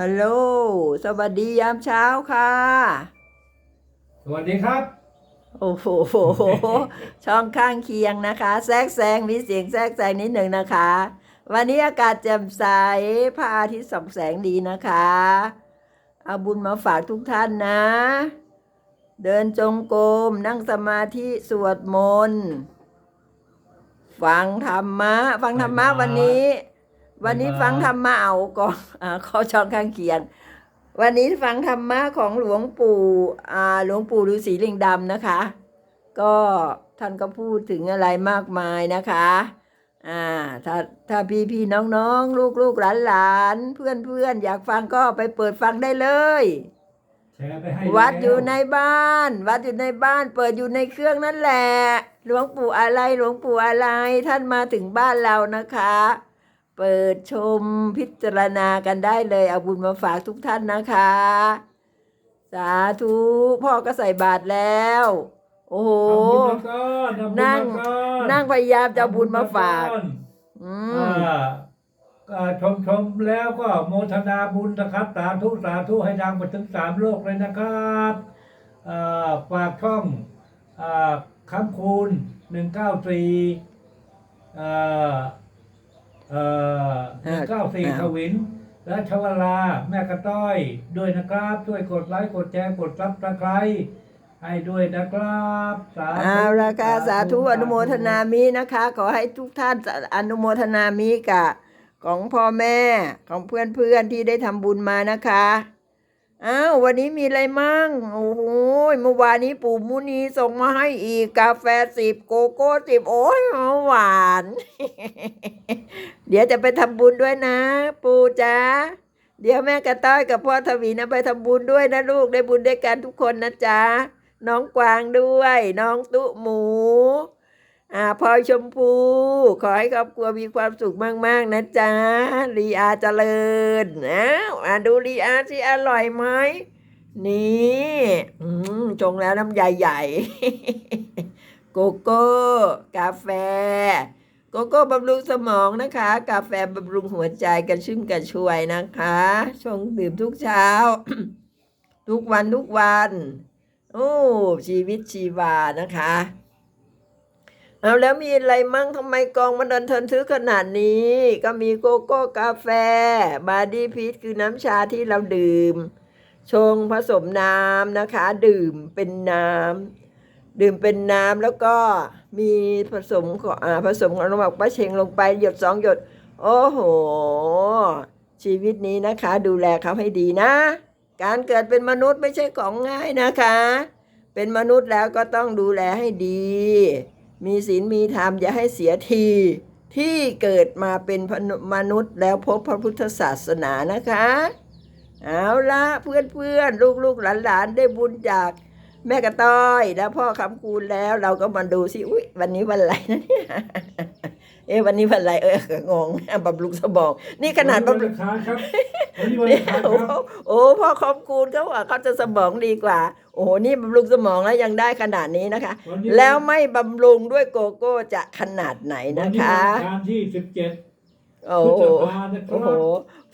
ฮัลโหล สวัสดียามเช้าค่ะ สวัสดีครับ โอ้โห ช่องข้างเคียงนะคะ แทรกแซงมีเสียงแทรกแซงนิดหนึ่งนะคะ วันนี้อากาศแจ่มใสพระอาทิตย์ส่องแสงดีนะคะ เอาบุญมาฝากทุกท่านนะ เดินจงกรมนั่งสมาธิสวดมนต์ ฟังธรรมะ ฟังธรรมะวันนี้ วันนี้ฟังธรรมะเอาก่อนอ่าขอช่องข้างเคียงวันนี้ฟังธรรมะของหลวงปู่อ่าหลวงปู่ฤาษีลิงดำนะคะ ก็ท่านก็พูดถึงอะไรมากมายนะคะอ่าถ้าถ้าพี่พี่น้องน้องลูกลูกหลานหลานเพื่อนเพื่อนอยากฟังก็ไปเปิดฟังได้เลยแชร์ไปให้วัดอยู่แล้วในบ้าน วัดอยู่ในบ้าน เปิดอยู่ในเครื่องนั่นแหละ หลวงปู่อะไรหลวงปู่อะไรท่านมาถึงบ้านเรานะคะ เปิดชมพิจารณากันได้เลยเอาบุญมาฝากทุกท่านนะคะ สาธุพ่อก็ใส่บาตรแล้ว โอ้โหทำบุญมาก่อนทำบุญนั่งมาก่อนนั่งพยายามจะเอาบุญมาฝากทำบุญมอืก่อนมอ่าก็ชมชมแล้วก็โมทนาบุญนะครับ สาธุสาธุให้ดังไปถึงสามโลกเลยนะครับอ่าฝากช่องอ่าคำคูณหนึ่งเก้าสี่อ่า เอ่อหนึ่งเก้าสี่ทวิน และชวลาแม่กระต้อยด้วยนะครับ ช่วยกดไลค์กดแชร์กดซับสไครต์ให้ด้วยนะครับสาธุเอาละค่ะสาธุอนุโมทนามินะคะ ขอให้ทุกท่านอนุโมทนามิกับของพ่อแม่ของเพื่อนๆที่ได้ทำบุญมานะคะ อ้าววันนี้มีอะไรมั่งโอ้โหเมื่อวานนี้ปู่มุนีส่งมาให้อีกกาแฟสิบโกโก้สิบโอ้ยหวาน เดี๋ยวจะไปทำบุญด้วยนะ ปู่จ้าเดี๋ยวแม่กระต้อยกับพ่อทวีนะไปทำบุญด้วยนะลูกได้บุญด้วยกันทุกคนนะจ๊ะน้องกวางด้วย น้องตุหมู อ่าพลอยชมพู ขอให้ครอบครัวมีความสุขมาก ๆ นะจ๊ะลีอาเจริญนะอ่าดูลีอาสิอร่อยไหมนี่อืมชงแล้วน้ำใหญ่ๆโกโก้ กาแฟ โกโก้บำรุงสมองนะคะ กาแฟบำรุงหัวใจกันชุ่มกันช่วยนะคะชงดื่มทุกเช้า ทุกวันทุกวัน โอ้ชีวิตชีวานะคะ เอาแล้วมีอะไรมั่งทำไมกองมันเดินเทินซื้อขนาดนี้ ก็มีโกโก้กาแฟ บาดี้พีชคือน้ำชาที่เราดื่ม ชงผสมน้ำนะคะ ดื่มเป็นน้ำดื่มเป็นน้ำแล้วก็มีผสมของอ่าผสมของน้ำหมักปลาเชงลงไปหยดสองหยด โอ้โห ชีวิตนี้นะคะ ดูแลเขาให้ดีนะ การเกิดเป็นมนุษย์ไม่ใช่ของง่ายนะคะ เป็นมนุษย์แล้วก็ต้องดูแลให้ดี มีศีลมีธรรมอย่าให้เสียทีที่เกิดมาเป็นมนุษย์แล้วพบพระพุทธศาสนานะคะ เอาละเพื่อนเพื่อนลูกลูกหลานหลานได้บุญจากแม่กระต้อย แล้วพ่อคำคูณแล้วเราก็มาดูสิ อุ๊ย วันนี้วันอะไรนะเนี่ย เอ๊ะวันนี้วันอะไรเอองงบำรุงสมอง นี่ขนาดวันบำรุนี้งวันอังคารครับวันนี้วันเนี่อัยงคารโอ้คโหรับโอ้พ่อคอมคูณเขาว่าเขาจะสมองดีกว่า โอ้โหนี่บำรุงสมองแล้วยังได้ขนาดนี้นะคะวันนี้แล้วไม่บำรุงด้วยโกโก้จะขนาดไหนวันนะนี้คะวันอังคารที่สิบเจ็ดโอ้พฤโหษภานะคโอ้รัโหบ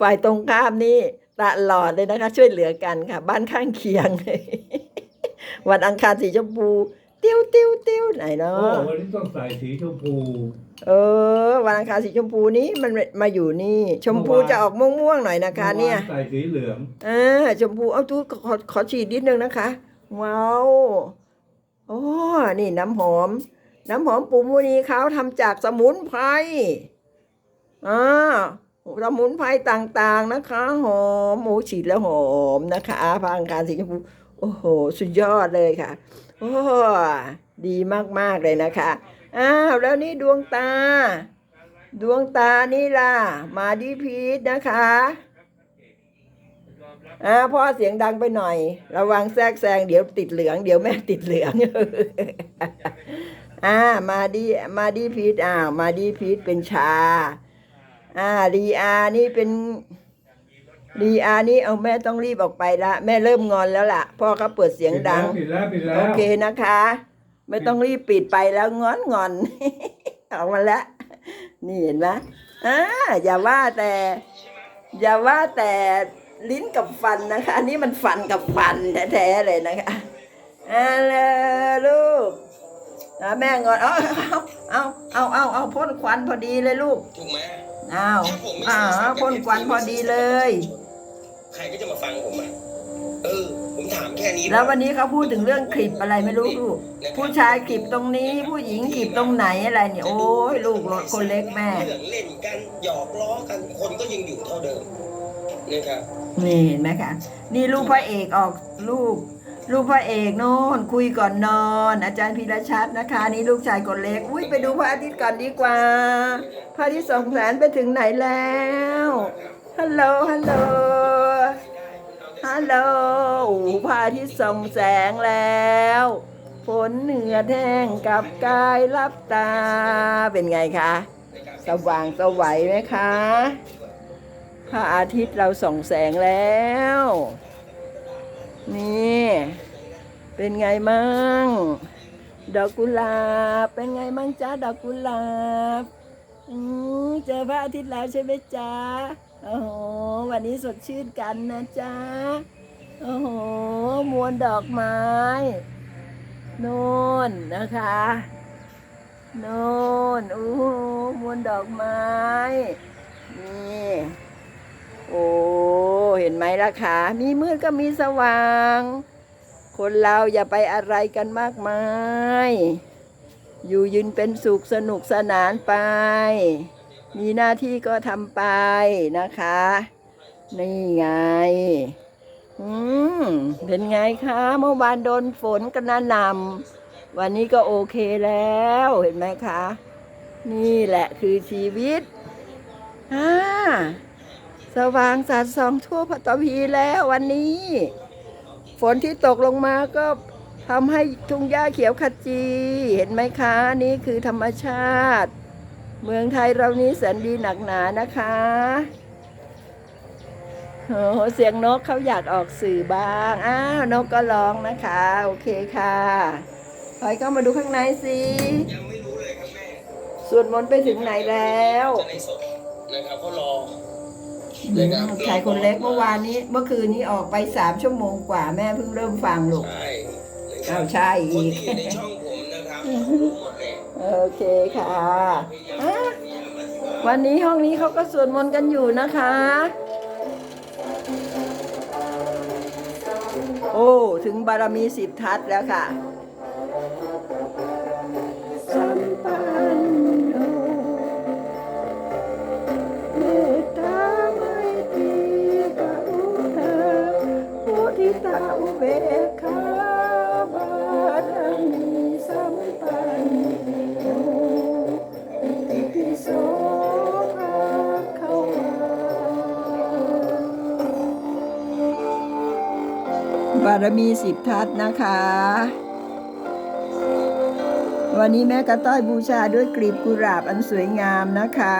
ฝ่ายตรงข้ามนี่ตลอดเลยนะคะ ช่วยเหลือกันค่ะ บ้านข้างเคียง วันอังคารสีชมพู ติ้วติ้วติ้วไหนเนาโอ้ะวันนี้ต้องใส่สีชมพู เออวันอังคารสีชมพูนี้มันมาอยู่นี่ ชมพูจะออกม่วงๆหน่อยนะคะ เนี่ยมื่อวาใส่สีเหลืองอ่าชมพูเอาทุกขอขอฉีดนิดนึงนะคะว้าวโอ้นี่น้ำหอม น้ำหอมปูมูนีเขาทำจากสมุนไพรอ่าสมุนไพรต่างๆนะคะ หอมหมูฉีดแล้วหอมนะคะพลังการสีชมพูโอ้โห สุดยอดเลยค่ะ โอ้ดีมากๆเลยนะคะอ้าวแล้วนี่ดวงตา ดวงตานี่ล่ะ มาดีพีทนะคะอ่าพ่อเสียงดังไปหน่อย ระวังแทรกแซงเดี๋ยวติดเหลือง เดี๋ยวแม่ติดเหลืองอ่ามาดีมาดีพีทอ่ามาดีพีทเป็นชา อ่าดีอานี่เป็น ดีอานี่เอาแม่ต้องรีบออกไปละแม่เริ่มงอนแล้วล่ะพ่อเขาเปิดเสียงดัง ปิดแล้วปิดแล้วโอเคนะคะ ไม่ต้องรีบปิดไปแล้วงอนงอน ออกมาแล้วนี่เห็นไหมอ่าอย่าว่าแต่ อย่าว่าแต่ลิ้นกับฟันนะคะ อันนี้มันฟันกับฟันแท้ๆเลยนะคะเอาเลยลูกอะแม่งอนเอาเอาเอาเอาเอาพ่นควันพอดีเลยลูกถูกไหมอ้าวอ้าวพ่นควันพอดีเลยใค รก็จะมาฟังผมอะเออ ผมถามแค่นี้แล้ววันนี้เขาพูดถึงเรื่องคลิปอะไรไม่รู้ลูกผู้ชายคลิปตรงนี้ ผู้หญิงคลิปตรงไหนอะไรเนี่ยโอ้ยลูกรถคนเล็กแม่เรื่องเล่นกันหยอกล้อกันคนก็ยังอยู่เท่าเดิมนะครับนี่เห็นไหมคะนี่ลูกพระเอกออกลูกลูกพระเอกโน่นคุยก่อนนอน อาจารย์พีรชัดนะคะ นี่ลูกชายคนเล็ก อุ้ยไปดูพระอาทิตย์ก่อนดีกว่า พระอาทิตย์สองแสนไปถึงไหนแล้วฮัลโหลฮัลโหล ฮัลโหลโอ้พระอาทิตย์ส่องแสงแล้วฝนเหนือแห้งกับกายรับตาเป็นไงคะ สว่างสวัยไหมคะพระอาทิตย์เราส่องแสงแล้ว นี่ เป็นไงมั่ง ดอกกุหลาบเป็นไงมั่งจ้าดอกกุหลาบอืมเจอพระอาทิตย์แล้วใช่ไหมจ้า โอ้โห วันนี้สดชื่นกันนะจ้าโอ้โห มวลดอกไม้โน่นนะคะโน่นโอ้โหมวลดอกไม้ นี่ โอ้ เห็นไหมล่ะคะมีมืดก็มีสว่าง คนเราอย่าไปอะไรกันมากมาย อยู่ยืนเป็นสุขสนุกสนานไป มีหน้าที่ก็ทำไปนะคะ นี่ไง อืม เป็นไงคะ เมื่อวานโดนฝนกระหน่ำวันนี้ก็โอเคแล้วเห็นไหมคะ นี่แหละคือชีวิตอ่าสว่างสัดส่องทั่วปัตตภีแล้ววันนี้ ฝนที่ตกลงมาก็ทำให้ทุ่งหญ้าเขียวขจี เห็นไหมคะ นี่คือธรรมชาติ เมืองไทยเรานี้แสนดีหนักหนานะคะโอ้โหเสียงนกเขาอยากออกสื่อบ้าง อ้าวนกก็ร้องนะคะ โอเคค่ะถอยเข้ามาดูข้างในสิยังไม่รู้เลยครับแม่สวดมนต์ไปถึงไหนแล้วจะในสดนะครับก็รอลูกชายคนเล็กเมื่อวานนี้ เมื่อคืนนี้ออกไปสามชั่วโมงกว่าแม่เพิ่งเริ่มฟังลูกใช่นะครัอ้าวใช่อีคนกที่อยู่ในช่อง โอเคค่ะ วันนี้ห้องนี้เขาก็สวดมนต์กันอยู่นะคะ โอ้ ถึงบารมีสิบทัศแล้วค่ะสัมปันโนเมตตาไมตรีกรุณาพุทิตาอุเบ มีสิบทัศนะคะ วันนี้แม่กระต้อยบูชาด้วยกลีบกุหลาบอันสวยงามนะคะ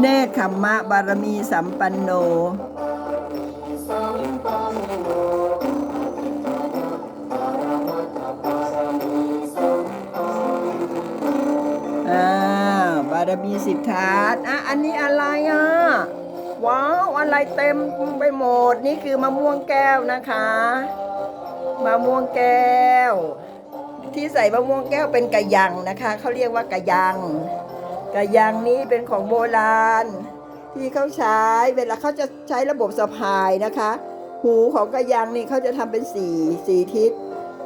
เนตขมมะบารมีสัมปันโนอ้าบารมีสิบทัศอะ อันนี้อะไรอะ ว้าวอะไรเต็มไปหมดนี่คือมะม่วงแก้วนะคะมะม่วงแก้ว ที่ใส่มะม่วงแก้วเป็นกระยังนะคะเขาเรียกว่ากระยังกระยังนี้เป็นของโบราณ ที่เขาใช้เวลาเขาจะใช้ระบบสะพายนะคะ หูของกระยังนี่เขาจะทำเป็นสี่สี่ทิศ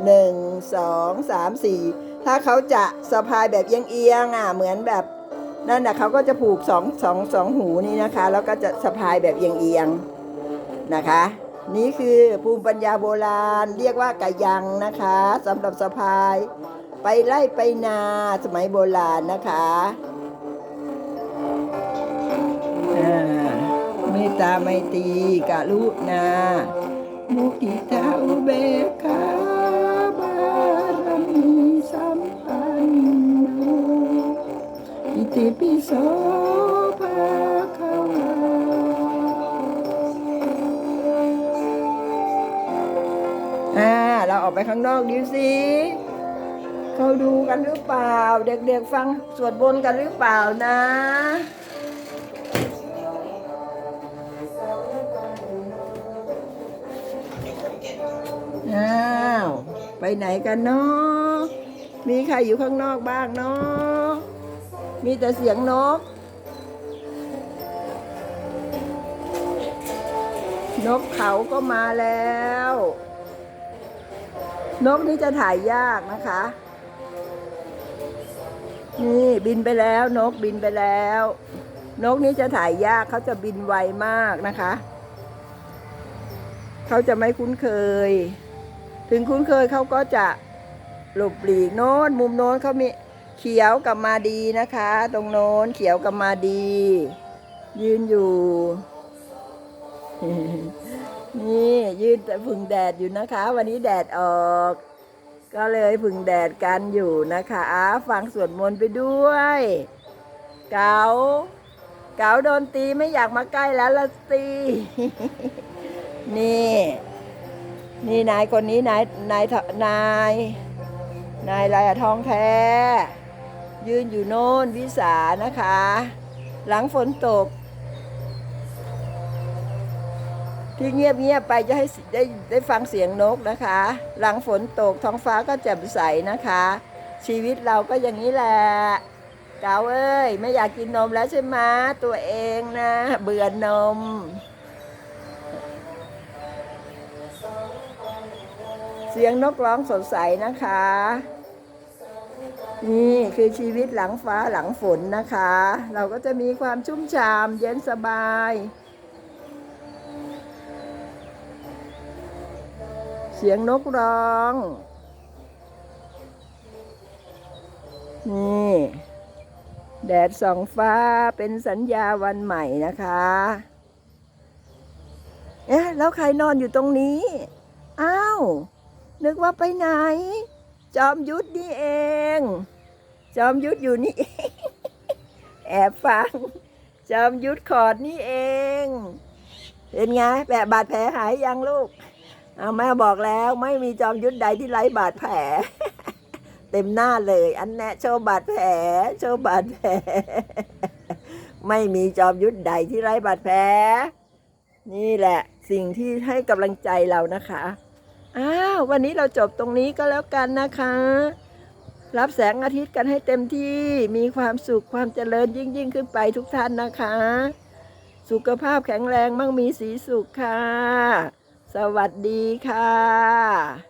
หนึ่งสองสามสี่ถ้าเขาจะสะพายแบบเอียงๆอะเหมือนแบบ นั่นนะเขาก็จะผูกสองสองสองหูนี่นะคะ แล้วก็จะสะพายแบบเอียงๆนะคะ นี่คือภูมิปัญญาโบราณ เรียกว่ากะยังนะคะสำหรับสะพาย ไปไล่ไปนาสมัยโบราณนะคะอ่าเมตตาไมตรีกะลุนามุทิตาอุเบกขา อ่า เราออกไปข้างนอกดิสิเขาดูกันหรือเปล่า เด็กๆฟังสวดบนกันหรือเปล่านะน้าว ไปไหนกันเนาะมีใครอยู่ข้างนอกบ้างเนาะ มีแต่เสียงนก นกเขาก็มาแล้ว นกนี่จะถ่ายยากนะคะ นี่บินไปแล้วนกบินไปแล้ว นกนี้จะถ่ายยากเขาจะบินไวมากนะคะ เขาจะไม่คุ้นเคย ถึงคุ้นเคยเขาก็จะหลบหลีกโน้นมุมโน้นเขามี เขียวกับมาดีนะคะ ตรงโน้นเขียวกับมาดี ยืนอยู่ นี่ยืนแต่ผึ่งแดดอยู่นะคะ วันนี้แดดออก ก็เลยผึ่งแดดกันอยู่นะคะฟังสวดมนต์ไปด้วย เกาเกาโดนตีไม่อยากมาใกล้แล้วละตีนี่นี่นายคนนี้นายนายนายนายอะไรทองแท้ ยืนอยู่โน่นวิสานะคะ หลังฝนตก ที่เงียบเงียบไปจะให้ได้ได้ฟังเสียงนกนะคะ หลังฝนตกท้องฟ้าก็แจ่มใสนะคะ ชีวิตเราก็อย่างนี้แหละเกาเอ้ย ไม่อยากกินนมแล้วใช่ไหมตัวเองนะ เบื่อนมเสียงนกร้องสดใสนะคะ นี่คือชีวิตหลังฟ้าหลังฝนนะคะ เราก็จะมีความชุ่มฉ่ำเย็นสบาย เสียงนกร้อง นี่ แดดส่องฟ้าเป็นสัญญาวันใหม่นะคะ เอ๊ะ แล้วใครนอนอยู่ตรงนี้ อ้าว นึกว่าไปไหน จอมยุทธนี่เอง จอมยุทธอยู่นี่เอง แอบฟัง จอมยุทธขอดนี่เอง เป็นไงแปะบาดแผลหายยังลูกเอาแม่บอกแล้วไม่มีจอมยุทธใดที่ไร้บาดแผล เต็มหน้าเลย อันแน่โชว์บาดแผล โชว์บาดแผล ไม่มีจอมยุทธใดที่ไร้บาดแผล นี่แหละสิ่งที่ให้กำลังใจเรานะคะ อ้าววันนี้เราจบตรงนี้ก็แล้วกันนะคะ รับแสงอาทิตย์กันให้เต็มที่มีความสุขความเจริญยิ่งยิ่งขึ้นไปทุกท่านนะคะ สุขภาพแข็งแรงมั่งมีสีสุขค่ะ สวัสดีค่ะ